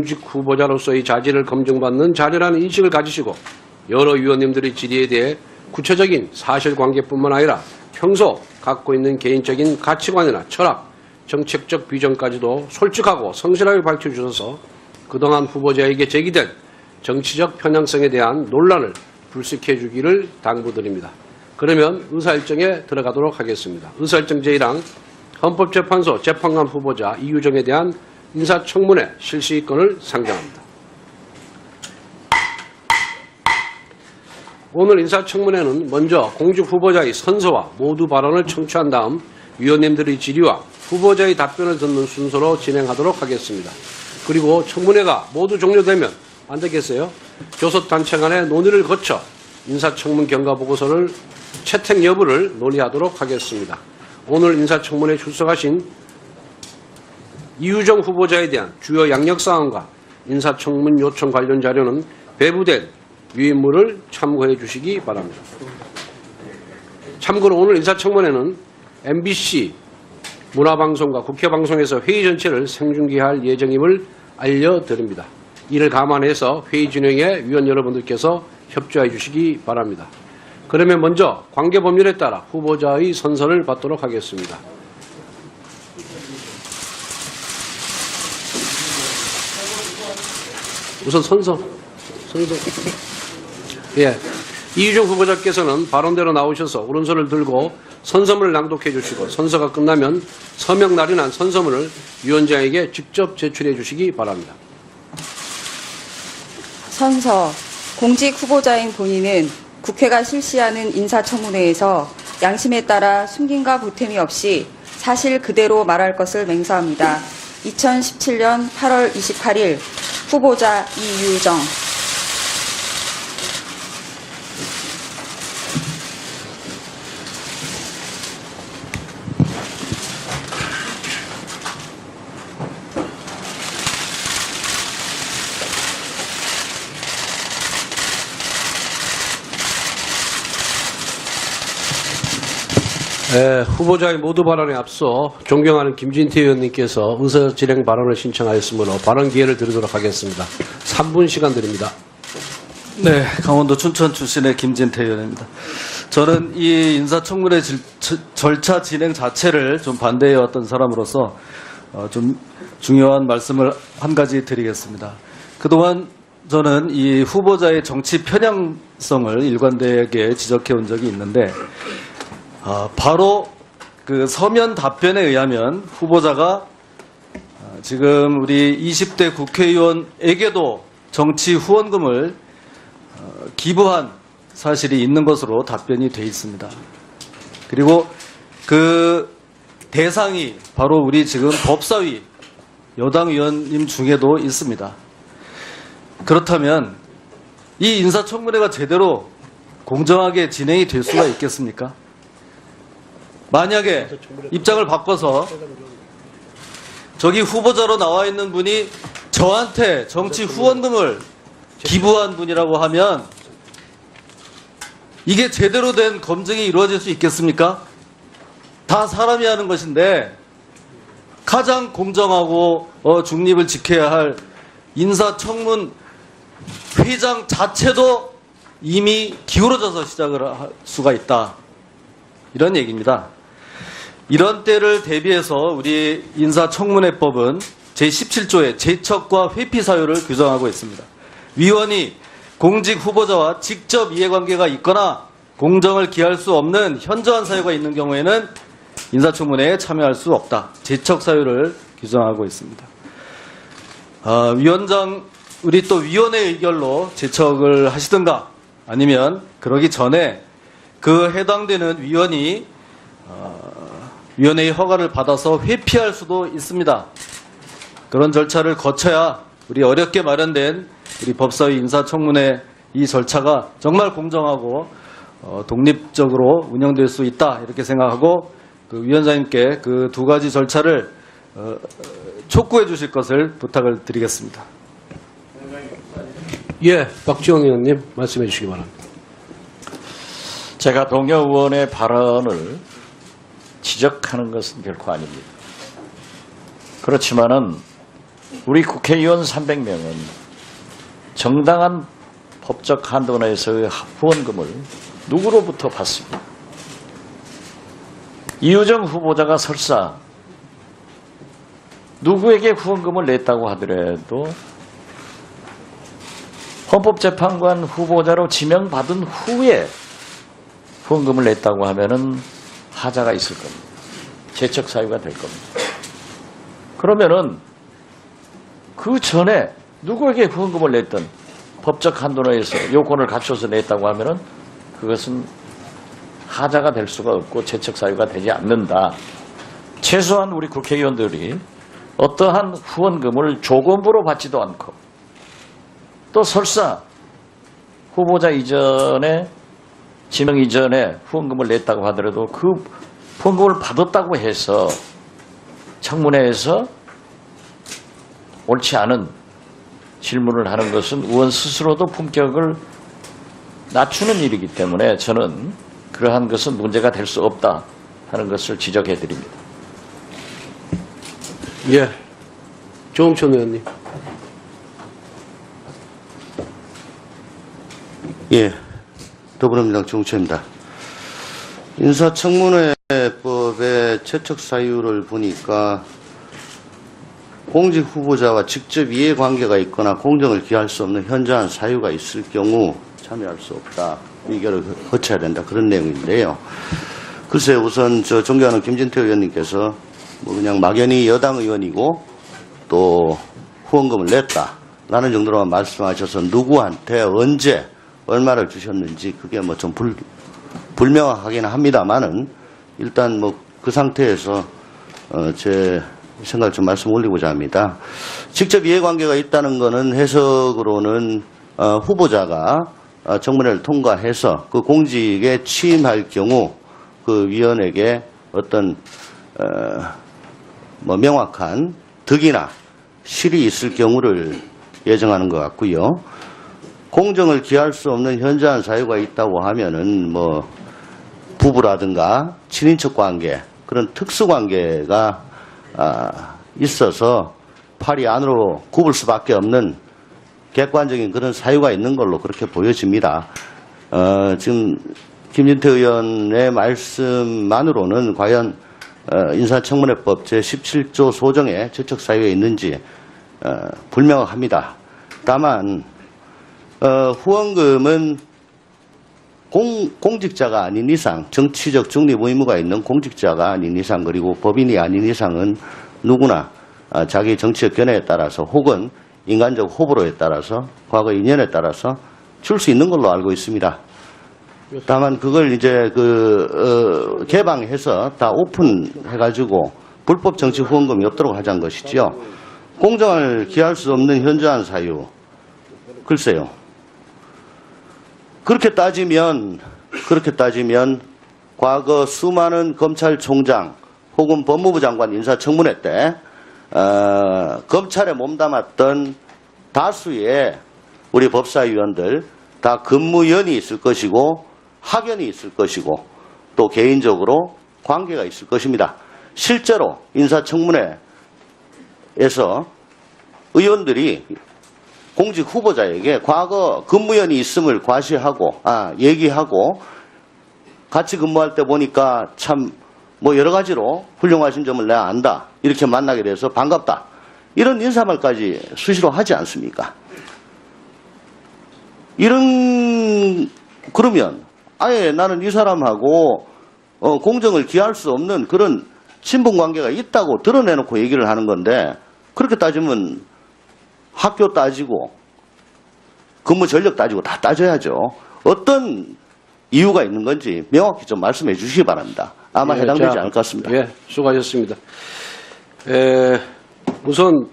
공직 후보자로서의 자질을 검증받는 자리라는 인식을 가지시고 여러 위원님들의 질의에 대해 구체적인 사실관계뿐만 아니라 평소 갖고 있는 개인적인 가치관이나 철학, 정책적 비전까지도 솔직하고 성실하게 밝혀주셔서 그동안 후보자에게 제기된 정치적 편향성에 대한 논란을 불식해 주기를 당부드립니다. 그러면 의사일정에 들어가도록 하겠습니다. 의사일정 제1항 헌법재판소 재판관 후보자 이유정에 대한 인사청문회 실시건을 상정합니다. 오늘 인사청문회는 먼저 공직 후보자의 선서와 모두 발언을 청취한 다음 위원님들의 질의와 후보자의 답변을 듣는 순서로 진행하도록 하겠습니다. 그리고 청문회가 모두 종료되면 안 되겠어요? 교섭단체 간의 논의를 거쳐 인사청문 경과 보고서를 채택 여부를 논의하도록 하겠습니다. 오늘 인사청문회 출석하신 이유정 후보자에 대한 주요 양력 사항과 인사청문 요청 관련 자료는 배부된 유인물을 참고해 주시기 바랍니다. 참고로 오늘 인사청문회는 MBC 문화방송과 국회방송에서 회의 전체를 생중계할 예정임을 알려드립니다. 이를 감안해서 회의 진행에 위원 여러분들께서 협조해 주시기 바랍니다. 그러면 먼저 관계법률에 따라 후보자의 선서를 받도록 하겠습니다. 우선 선서. 선서. 예. 이유정 후보자께서는 발언대로 나오셔서 오른손을 들고 선서문을 낭독해 주시고 선서가 끝나면 서명 날인한 선서문을 위원장에게 직접 제출해 주시기 바랍니다. 선서 공직 후보자인 본인은 국회가 실시하는 인사청문회에서 양심에 따라 숨김과 보탬이 없이 사실 그대로 말할 것을 맹세합니다. 2017년 8월 28일 후보자 이유정 예, 후보자의 모두 발언에 앞서 존경하는 김진태 의원님께서 의사 진행 발언을 신청하였으므로 발언 기회를 드리도록 하겠습니다. 3분 시간 드립니다. 네, 강원도 춘천 출신의 김진태 의원입니다. 저는 이 인사청문회 질- 저- 절차 진행 자체를 좀 반대해왔던 사람으로서 어, 좀 중요한 말씀을 한 가지 드리겠습니다. 그동안 저는 이 후보자의 정치 편향성을 일관되게 지적해 온 적이 있는데 아, 바로 그 서면 답변에 의하면 후보자가 아, 지금 우리 20대 국회의원에게도 정치 후원금을 어, 기부한 사실이 있는 것으로 답변이 돼 있습니다. 그리고 그 대상이 바로 우리 지금 법사위 여당 의원님 중에도 있습니다. 그렇다면 이 인사청문회가 제대로 공정하게 진행이 될 수가 있겠습니까? 만약에 입장을 바꿔서 저기 후보자로 나와 있는 분이 저한테 정치 후원금을 기부한 분이라고 하면 이게 제대로 된 검증이 이루어질 수 있겠습니까? 다 사람이 하는 것인데 가장 공정하고 어, 중립을 지켜야 할 인사청문 회장 자체도 이미 기울어져서 시작을 할 수가 있다. 이런 얘기입니다. 이런 때를 대비해서 우리 인사청문회법은 제17조의 제척과 회피 사유를 규정하고 있습니다. 위원이 공직 후보자와 직접 이해관계가 있거나 공정을 기할 수 없는 현저한 사유가 있는 경우에는 인사청문회에 참여할 수 없다. 제척 사유를 규정하고 있습니다. 아, 위원장, 우리 또 위원회 의결로 제척을 하시든가 아니면 그러기 전에 그 해당되는 위원이 위원회의 허가를 받아서 회피할 수도 있습니다. 그런 절차를 거쳐야 우리 어렵게 마련된 우리 법사위 인사청문회 이 절차가 정말 공정하고 어, 독립적으로 운영될 수 있다 이렇게 생각하고 그 위원장님께 그 두 가지 절차를 어, 촉구해 주실 것을 부탁을 드리겠습니다. 예, 박지원 의원님 말씀해 주시기 바랍니다. 제가 동료 의원의 발언을 지적하는 것은 결코 아닙니다. 그렇지만은 우리 국회의원 300명은 정당한 법적 한도 내에서의 후원금을 누구로부터 받습니까? 이우정 후보자가 설사 누구에게 후원금을 냈다고 하더라도 헌법재판관 후보자로 지명받은 후에 후원금을 냈다고 하면은 하자가 있을 겁니다. 재척 사유가 될 겁니다. 그러면은 그 전에 누구에게 후원금을 냈든 법적 한도 내에서 요건을 갖춰서 냈다고 하면은 그것은 하자가 될 수가 없고 재척 사유가 되지 않는다. 최소한 우리 국회의원들이 어떠한 후원금을 조건부로 받지도 않고 또 설사 후보자 이전에 지명 이전에 후원금을 냈다고 하더라도 그 후원금을 받았다고 해서 청문회에서 옳지 않은 질문을 하는 것은 의원 스스로도 품격을 낮추는 일이기 때문에 저는 그러한 것은 문제가 될 수 없다 하는 것을 지적해 드립니다. 예. 조홍천 의원님. 예, 더불어민주당 정우철입니다. 인사청문회법의 채척 사유를 보니까 공직 후보자와 직접 이해관계가 있거나 공정을 기할 수 없는 현저한 사유가 있을 경우 참여할 수 없다. 의결을 거쳐야 된다. 그런 내용인데요. 글쎄 우선 저 존경하는 김진태 의원님께서 뭐 그냥 막연히 여당 의원이고 또 후원금을 냈다. 라는 정도로만 말씀하셔서 누구한테 언제 얼마를 주셨는지 그게 뭐 좀 불, 불명확하긴 합니다만은 일단 뭐 그 상태에서 어, 제 생각을 좀 말씀 올리고자 합니다. 직접 이해관계가 있다는 것은 해석으로는 어, 후보자가 어, 정문회를 통과해서 그 공직에 취임할 경우 그 위원에게 어떤 어, 뭐 명확한 득이나 실이 있을 경우를 예정하는 것 같고요. 공정을 기할 수 없는 현저한 사유가 있다고 하면은 뭐 부부라든가 친인척 관계 그런 특수 관계가 아, 있어서 팔이 안으로 굽을 수밖에 없는 객관적인 그런 사유가 있는 걸로 그렇게 보여집니다. 어, 지금 김진태 의원의 말씀만으로는 과연 어, 인사청문회법 제17조 소정에 저촉 사유가 있는지 어, 불명확합니다. 다만 어, 후원금은 공, 공직자가 아닌 이상, 정치적 중립 의무가 있는 공직자가 아닌 이상, 그리고 법인이 아닌 이상은 누구나 아, 자기 정치적 견해에 따라서 혹은 인간적 호불호에 따라서 과거 인연에 따라서 줄 수 있는 걸로 알고 있습니다. 다만 그걸 이제 그, 어, 개방해서 다 오픈해가지고 불법 정치 후원금이 없도록 하자는 것이지요. 공정을 기할 수 없는 현저한 사유. 글쎄요. 그렇게 따지면 그렇게 따지면 과거 수많은 검찰총장 혹은 법무부 장관 인사청문회 때 어, 검찰에 몸담았던 다수의 우리 법사위원들 다 근무연이 있을 것이고 학연이 있을 것이고 또 개인적으로 관계가 있을 것입니다. 실제로 인사청문회에서 의원들이 공직 후보자에게 과거 근무연이 있음을 과시하고 아 얘기하고 같이 근무할 때 보니까 참 뭐 여러 가지로 훌륭하신 점을 내가 안다 이렇게 만나게 돼서 반갑다 이런 인사말까지 수시로 하지 않습니까? 이런 그러면 아예 나는 이 사람하고 어, 공정을 기할 수 없는 그런 친분 관계가 있다고 드러내놓고 얘기를 하는 건데 그렇게 따지면 학교 따지고 근무 전력 따지고 다 따져야죠. 어떤 이유가 있는 건지 명확히 좀 말씀해 주시기 바랍니다. 아마 예, 해당되지 자, 않을 것 같습니다. 예, 수고하셨습니다. 에, 우선